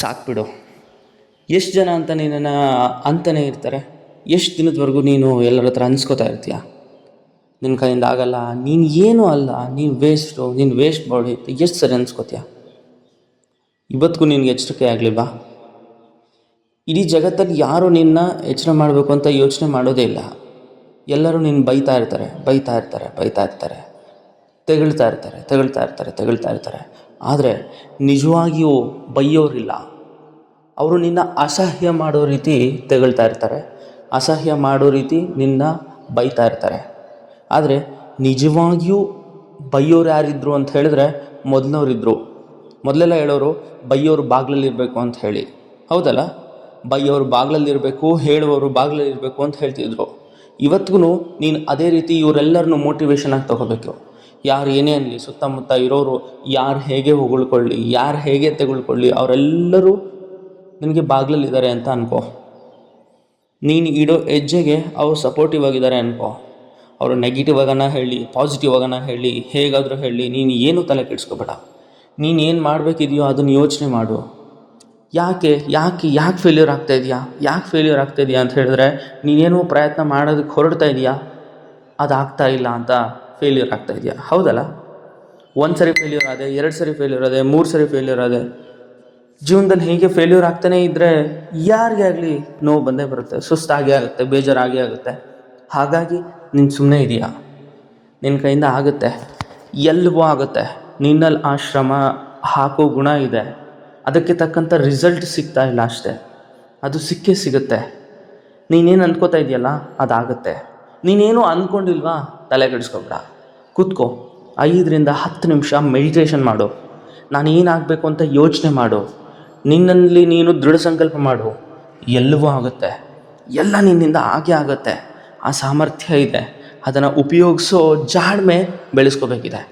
ಸಾಕ್ಬಿಡು ಎಷ್ಟು ಜನ ಅಂತ ನಿನ್ನನ್ನು ಅಂತಲೇ ಇರ್ತಾರೆ? ಎಷ್ಟು ದಿನದವರೆಗೂ ನೀನು ಎಲ್ಲರ ಹತ್ರ ಅನ್ಸ್ಕೋತಾ ಇರ್ತೀಯ? ನಿನ್ನ ಕೈಯಿಂದ ಆಗಲ್ಲ. ನೀನು ಏನೂ ಅಲ್ಲ. ನೀನು ವೇಸ್ಟು ನೀನು ವೇಸ್ಟ್ ಬಾಡಿ ಎಷ್ಟು ಸರಿ ಅನ್ಸ್ಕೋತೀಯ? ಇವತ್ತಿಗೂ ನಿನಗೆ ಎಚ್ಚರಿಕೆ ಆಗಲಿಲ್ವಾ? ಇಡೀ ಜಗತ್ತಲ್ಲಿ ಯಾರು ನಿನ್ನ ಎಚ್ಚರ ಮಾಡಬೇಕು ಅಂತ ಯೋಚನೆ ಮಾಡೋದೇ ಇಲ್ಲ. ಎಲ್ಲರೂ ನಿನ್ನ ಬೈತಾ ಇರ್ತಾರೆ ಬೈತಾ ಇರ್ತಾರೆ ಬೈತಾ ಇರ್ತಾರೆ. ತೆಗಳ್ತಾ ಇರ್ತಾರೆ ತೆಗಳ್ತಾ ಇರ್ತಾರೆ ತೆಗಳ್ತಾ ಇರ್ತಾರೆ. ಆದರೆ ನಿಜವಾಗಿಯೂ ಬೈಯೋರಿಲ್ಲ. ಅವರು ನಿನ್ನ ಅಸಹ್ಯ ಮಾಡೋ ರೀತಿ ತೆಗಳ್ತಾ ಇರ್ತಾರೆ. ಅಸಹ್ಯ ಮಾಡೋ ರೀತಿ ನಿನ್ನ ಬೈತಾ ಇರ್ತಾರೆ. ಆದರೆ ನಿಜವಾಗಿಯೂ ಬೈಯೋರು ಯಾರಿದ್ರು ಅಂತ ಹೇಳಿದ್ರೆ ಮೊದಲವ್ರಿದ್ರು ಮೊದಲೆಲ್ಲ ಹೇಳೋರು, ಬೈಯೋರು ಬಾಗ್ಲಲ್ಲಿರಬೇಕು ಅಂತ ಹೇಳಿ. ಹೌದಲ್ಲ? ಬೈಯೋರು ಬಾಗ್ಲಲ್ಲಿರಬೇಕು ಹೇಳುವವರು ಬಾಗ್ಲಲ್ಲಿರಬೇಕು ಅಂತ ಹೇಳ್ತಿದ್ರು. ಇವತ್ತಿಗೂ ನೀನು ಅದೇ ರೀತಿ ಇವರೆಲ್ಲರನ್ನು ಮೋಟಿವೇಶನ್ ಆಗಿ ತಗೋಬೇಕು. ಯಾರು ಏನೇ ಅನ್ನಲಿ ಸುತ್ತಮುತ್ತ ಇರೋರು, ಯಾರು ಹೇಗೆ ಹೊಗಳ್ಕೊಳ್ಳಿ, ಯಾರು ಹೇಗೆ ತೆಗೆದುಕೊಳ್ಳಿ ಅವರೆಲ್ಲರೂ ನಿನಗೆ ಬಾಗಿಲಲ್ಲಿದ್ದಾರೆ ಅಂತ ಅನ್ಕೋ. ನೀನು ಇಡೋ ಹೆಜ್ಜೆಗೆ ಅವ್ರು ಸಪೋರ್ಟಿವ್ ಆಗಿದ್ದಾರೆ ಅನ್ಕೋ. ಅವರು ನೆಗೆಟಿವ್ ಆಗನ ಹೇಳಿ ಪಾಸಿಟಿವ್ ಆಗನ ಹೇಳಿ, ಹೇಗಾದರೂ ಹೇಳಿ, ನೀನು ಏನು ತಲೆ ಕೆಡಿಸ್ಕೋಬೇಡ. ನೀನು ಏನು ಮಾಡಬೇಕಿದೆಯೋ ಅದನ್ನು ಯೋಚನೆ ಮಾಡು. ಯಾಕೆ ಯಾಕೆ ಯಾಕೆ ಫೇಲ್ಯೂರ್ ಆಗ್ತಾ ಇದೆಯಾ? ಯಾಕೆ ಫೇಲ್ಯೂರ್ ಆಗ್ತಾ ಇದೆಯಾ ಅಂತ ಹೇಳಿದ್ರೆ, ನೀನೇನೋ ಪ್ರಯತ್ನ ಮಾಡೋದಕ್ಕೆ ಹೊರಡ್ತಾ ಇದೆಯಾ? ಅದು ಆಗ್ತಾ ಇಲ್ಲ ಅಂತ ಫೇಲ್ಯೂರ್ ಆಗ್ತಾ ಇದೆಯಾ? ಹೌದಲ್ಲ? ಒಂದು ಸರಿ ಫೇಲ್ಯೂರ್ ಆದೆ, ಎರಡು ಸರಿ ಫೇಲ್ಯೂರ್ ಆದೆ, ಮೂರು ಸರಿ ಫೇಲ್ಯೂರ್ ಆದೆ. ಜೀವನದಲ್ಲಿ ಹೇಗೆ ಫೇಲ್ಯೂರ್ ಆಗ್ತಾನೇ ಇದ್ದರೆ ಯಾರಿಗೆ ಆಗಲಿ ನೋವು ಬಂದೇ ಬರುತ್ತೆ. ಸುಸ್ತಾಗೇ ಆಗುತ್ತೆ, ಬೇಜಾರಾಗೇ ಆಗುತ್ತೆ. ಹಾಗಾಗಿ ನೀನು ಸುಮ್ಮನೆ ಇದೆಯಾ ನಿನ್ನ ಕೈಯಿಂದ ಆಗುತ್ತೆ. ಎಲ್ಲವೂ ಆಗುತ್ತೆ. ನಿನ್ನಲ್ಲಿ ಆ ಶ್ರಮ, ಹಾಕೋ ಗುಣ ಇದೆ. ಅದಕ್ಕೆ ತಕ್ಕಂಥ ರಿಸಲ್ಟ್ ಸಿಗ್ತಾ ಇಲ್ಲ ಅಷ್ಟೇ. ಅದು ಸಿಕ್ಕೇ ಸಿಗುತ್ತೆ. ನೀನೇನು ಅಂದ್ಕೋತಾ ಇದೆಯಲ್ಲ, ಅದಾಗುತ್ತೆ. ನೀನೇನು ಅಂದ್ಕೊಂಡಿಲ್ವಾ ತಲೆ ಕೆಡಿಸ್ಕೊಬೇಡ. ಕೂತ್ಕೋ. ಐದರಿಂದ ಹತ್ತು ನಿಮಿಷ ಮೆಡಿಟೇಷನ್ ಮಾಡು. ನಾನು ಏನಾಗಬೇಕು ಅಂತ ಯೋಚನೆ ಮಾಡು. ನಿನ್ನಲ್ಲಿ ನೀನು ದೃಢ ಸಂಕಲ್ಪ ಮಾಡು. ಎಲ್ಲವೂ ಆಗುತ್ತೆ. ಎಲ್ಲ ನಿನ್ನಿಂದ ಆಗೇ ಆಗುತ್ತೆ. ಆ ಸಾಮರ್ಥ್ಯ ಇದೆ. ಅದನ್ನು ಉಪಯೋಗಿಸೋ ಜಾಣ್ಮೆ ಬೆಳೆಸ್ಕೋಬೇಕಿದೆ.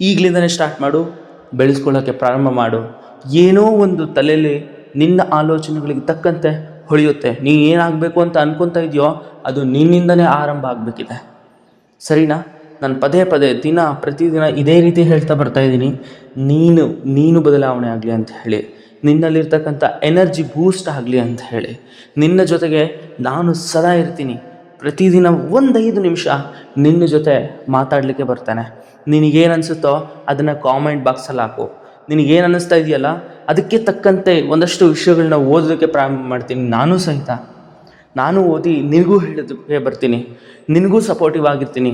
ಈಗಲಿಂದನೇ ಸ್ಟಾರ್ಟ್ ಮಾಡು. ಬೆಳೆಸ್ಕೊಳ್ಳೋಕ್ಕೆ ಪ್ರಾರಂಭ ಮಾಡು. ಏನೋ ಒಂದು ತಲೆಯಲ್ಲಿ ನಿನ್ನ ಆಲೋಚನೆಗಳಿಗೆ ತಕ್ಕಂತೆ ಹೊಳೆಯುತ್ತೆ. ನೀನು ಏನಾಗಬೇಕು ಅಂತ ಅನ್ಕೊತಾ ಇದೆಯೋ, ಅದು ನಿನ್ನಿಂದನೇ ಆರಂಭ ಆಗಬೇಕಿದೆ. ಸರಿನಾ? ನಾನು ಪದೇ ಪದೇ ದಿನ ಪ್ರತಿದಿನ ಇದೇ ರೀತಿ ಹೇಳ್ತಾ ಬರ್ತಾ ಇದ್ದೀನಿ. ನೀನು ನೀನು ಬದಲಾವಣೆ ಆಗಲಿ ಅಂತ ಹೇಳಿ. ನಿನ್ನಲ್ಲಿರ್ತಕ್ಕಂಥ ಎನರ್ಜಿ ಬೂಸ್ಟ್ ಆಗಲಿ ಅಂತ ಹೇಳಿ, ನಿನ್ನ ಜೊತೆಗೆ ನಾನು ಸದಾ ಇರ್ತೀನಿ. ಪ್ರತಿದಿನ ಒಂದೈದು ನಿಮಿಷ ನಿನ್ನ ಜೊತೆ ಮಾತಾಡಲಿಕ್ಕೆ ಬರ್ತಾನೆ. ನಿನಗೇನು ಅನಿಸುತ್ತೋ ಅದನ್ನು ಕಾಮೆಂಟ್ ಬಾಕ್ಸಲ್ಲಿ ಹಾಕು. ನಿನಗೇನು ಅನ್ನಿಸ್ತಾ ಇದೆಯಲ್ಲ, ಅದಕ್ಕೆ ತಕ್ಕಂತೆ ಒಂದಷ್ಟು ವಿಷಯಗಳನ್ನ ಓದೋದಕ್ಕೆ ಪ್ರಾರಂಭ ಮಾಡ್ತೀನಿ. ನಾನು ಸಹಿತ. ನಾನು ಓದಿ ನಿನಗೂ ಹೇಳೋದಕ್ಕೆ ಬರ್ತೀನಿ? ನಿನಗೂ ಸಪೋರ್ಟಿವ್ ಆಗಿರ್ತೀನಿ.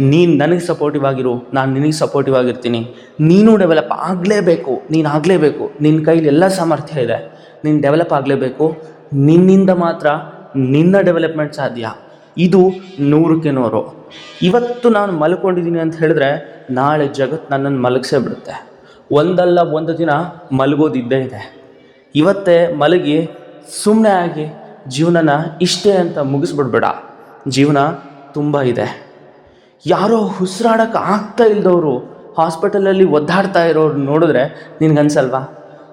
ನೀನು ನನಗೆ ಸಪೋರ್ಟಿವ್ ಆಗಿರು, ನಾನು ನಿನಗೆ ಸಪೋರ್ಟಿವ್ ಆಗಿರ್ತೀನಿ. ನೀನು ಡೆವಲಪ್ ಆಗಲೇಬೇಕು, ನೀನು ಆಗಲೇಬೇಕು. ನಿನ್ನ ಕೈಲಿ ಎಲ್ಲ ಸಾಮರ್ಥ್ಯ ಇದೆ. ನೀನು ಡೆವಲಪ್ ಆಗಲೇಬೇಕು. ನಿನ್ನಿಂದ ಮಾತ್ರ ನಿನ್ನ ಡೆವಲಪ್ಮೆಂಟ್ ಸಾಧ್ಯ. ಇದು ನೂರಕ್ಕೆ ನೂರು. ಇವತ್ತು ನಾನು ಮಲ್ಕೊಂಡಿದ್ದೀನಿ ಅಂತ ಹೇಳಿದ್ರೆ ನಾಳೆ ಜಗತ್ತು ನನ್ನನ್ನು ಮಲಗಿಸೇ ಬಿಡುತ್ತೆ. ಒಂದಲ್ಲ ಒಂದು ದಿನ ಮಲಗೋದಿದ್ದೇ ಇದೆ. ಇವತ್ತೇ ಮಲಗಿ ಸುಮ್ಮನೆ ಆಗಿ ಜೀವನನ ಇಷ್ಟೇ ಅಂತ ಮುಗಿಸ್ಬಿಡ್ಬೇಡ. ಜೀವನ ತುಂಬ ಇದೆ. ಯಾರೋ ಉಸಿರಾಡಕ್ಕೆ ಆಗ್ತಾ ಇಲ್ದವರು ಹಾಸ್ಪಿಟಲಲ್ಲಿ ಒದ್ದಾಡ್ತಾ ಇರೋರು ನೋಡಿದ್ರೆ ನಿನಗನ್ಸಲ್ವಾ?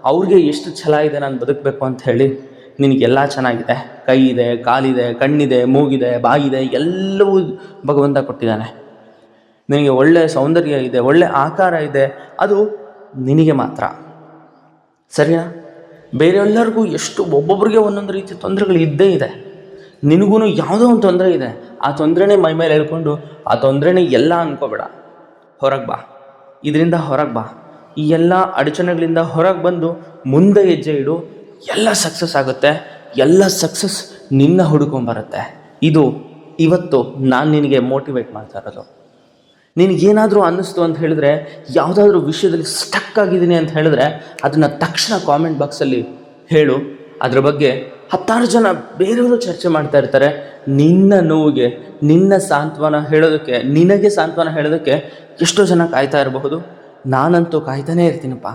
ಅವ್ರಿಗೆ ಎಷ್ಟು ಛಲ ಇದೆ ನಾನು ಬದುಕಬೇಕು ಅಂತ ಹೇಳಿ. ನಿನಗೆಲ್ಲ ಚೆನ್ನಾಗಿದೆ. ಕೈ ಇದೆ, ಕಾಲಿದೆ, ಕಣ್ಣಿದೆ, ಮೂಗಿದೆ ಬಾಗಿದೆ ಎಲ್ಲವೂ ಭಗವಂತ ಕೊಟ್ಟಿದ್ದಾನೆ. ನಿನಗೆ ಒಳ್ಳೆಯ ಸೌಂದರ್ಯ ಇದೆ, ಒಳ್ಳೆ ಆಕಾರ ಇದೆ. ಅದು ನಿನಗೆ ಮಾತ್ರ. ಸರಿನಾ? ಬೇರೆಲ್ಲರಿಗೂ ಎಷ್ಟು, ಒಬ್ಬೊಬ್ರಿಗೆ ಒಂದೊಂದು ರೀತಿ ತೊಂದರೆಗಳು ಇದ್ದೇ ಇದೆ. ನಿನಗೂ ಯಾವುದೋ ಒಂದು ತೊಂದರೆ ಇದೆ. ಆ ತೊಂದರೆನೇ ಮೈ ಮೇಲೆ ಹೇಳ್ಕೊಂಡು ಆ ತೊಂದರೆನೇ ಎಲ್ಲ ಅನ್ಕೋಬೇಡ. ಹೊರಗೆ ಬಾ. ಇದರಿಂದ ಹೊರಗೆ ಬಾ. ಈ ಎಲ್ಲ ಅಡಚಣೆಗಳಿಂದ ಹೊರಗೆ ಬಂದು ಮುಂದೆ ಹೆಜ್ಜೆ ಇಡು. ಎಲ್ಲ ಸಕ್ಸಸ್ ಆಗುತ್ತೆ. ಎಲ್ಲ ಸಕ್ಸಸ್ ನಿನ್ನ ಹುಡ್ಕೊಂಬರುತ್ತೆ ಇದು ಇವತ್ತು ನಾನು ನಿನಗೆ ಮೋಟಿವೇಟ್ ಮಾಡ್ತಾ ಇರೋದು. ನಿನಗೇನಾದರೂ ಅನ್ನಿಸ್ತು ಅಂತ ಹೇಳಿದ್ರೆ, ಯಾವುದಾದ್ರೂ ವಿಷಯದಲ್ಲಿ ಸ್ಟಕ್ ಆಗಿದ್ದೀನಿ ಅಂತ ಹೇಳಿದ್ರೆ, ಅದನ್ನು ತಕ್ಷಣ ಕಾಮೆಂಟ್ ಬಾಕ್ಸಲ್ಲಿ ಹೇಳು. ಅದ್ರ ಬಗ್ಗೆ ಹತ್ತಾರು ಜನ ಬೇರೆಯವರು ಚರ್ಚೆ ಮಾಡ್ತಾ ಇರ್ತಾರೆ. ನಿನ್ನ ನೋವಿಗೆ, ನಿನ್ನ ಸಾಂತ್ವನ ಹೇಳೋದಕ್ಕೆ, ನಿನಗೆ ಸಾಂತ್ವನ ಹೇಳೋದಕ್ಕೆ ಎಷ್ಟೋ ಜನ ಕಾಯ್ತಾ ಇರಬಹುದು. ನಾನಂತೂ ಕಾಯ್ತಾನೇ ಇರ್ತೀನಪ್ಪ.